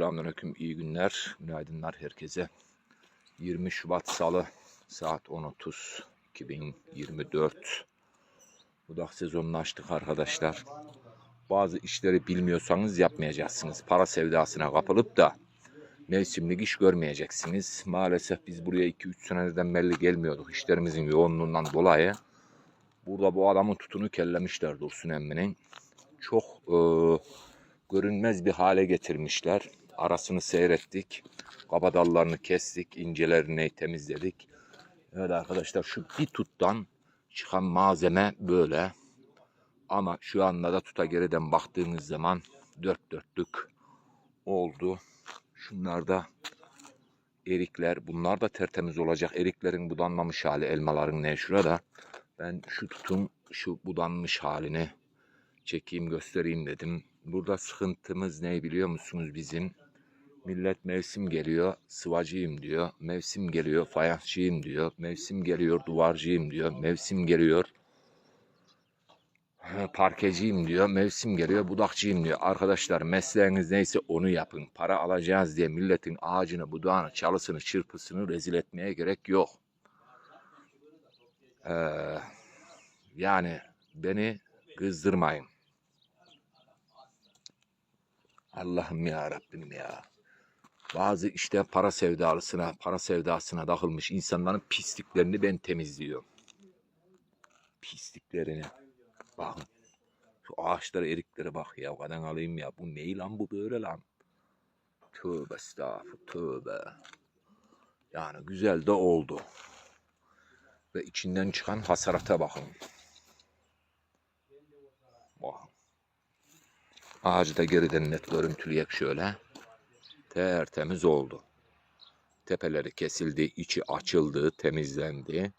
Selamünaleyküm, iyi günler, günaydınlar herkese. 20 Şubat Salı, saat 10.30, 2024. Budak sezonunu açtık arkadaşlar. Bazı işleri bilmiyorsanız yapmayacaksınız. Para sevdasına kapılıp da mevsimlik iş görmeyeceksiniz. Maalesef biz buraya 2-3 seneden belli gelmiyorduk. İşlerimizin yoğunluğundan dolayı. Burada bu adamın tutunu kellemişler Dursun emminin. Çok e, görünmez bir hale getirmişler. Arasını seyrettik. Kabadallarını kestik. incelerini temizledik. Evet arkadaşlar şu bir tuttan çıkan malzeme böyle. Ama şu anda da tuta geriden baktığınız zaman dört dörtlük oldu. Şunlar da erikler. Bunlar da tertemiz olacak. Eriklerin budanmamış hali, elmaların ne şurada. Ben şu tutun şu budanmış halini çekeyim göstereyim dedim. Burada sıkıntımız ne biliyor musunuz bizim? Millet mevsim geliyor sıvacıyım diyor. Mevsim geliyor fayansçıyım diyor. Mevsim geliyor duvarcıyım diyor. Mevsim geliyor parkeciyim diyor. Mevsim geliyor budakçıyım diyor. Arkadaşlar mesleğiniz neyse onu yapın. Para alacağız diye milletin ağacını, budağını, çalısını, çırpısını rezil etmeye gerek yok. Ee, yani beni kızdırmayın. Allah'ım ya Rabbim ya. Bazı işte para sevdalısına, para sevdasına takılmış insanların pisliklerini ben temizliyorum. Pisliklerini. Bakın. Şu ağaçlara eriklere bak ya. Kadan alayım ya. Bu ne lan bu böyle lan? Tövbe estağfurullah. Tövbe. Yani güzel de oldu. Ve içinden çıkan hasarata bakın. Bakın. Ağacı da geriden net görüntüleyek şöyle. Tertemiz oldu. Tepeleri kesildi, içi açıldı, temizlendi.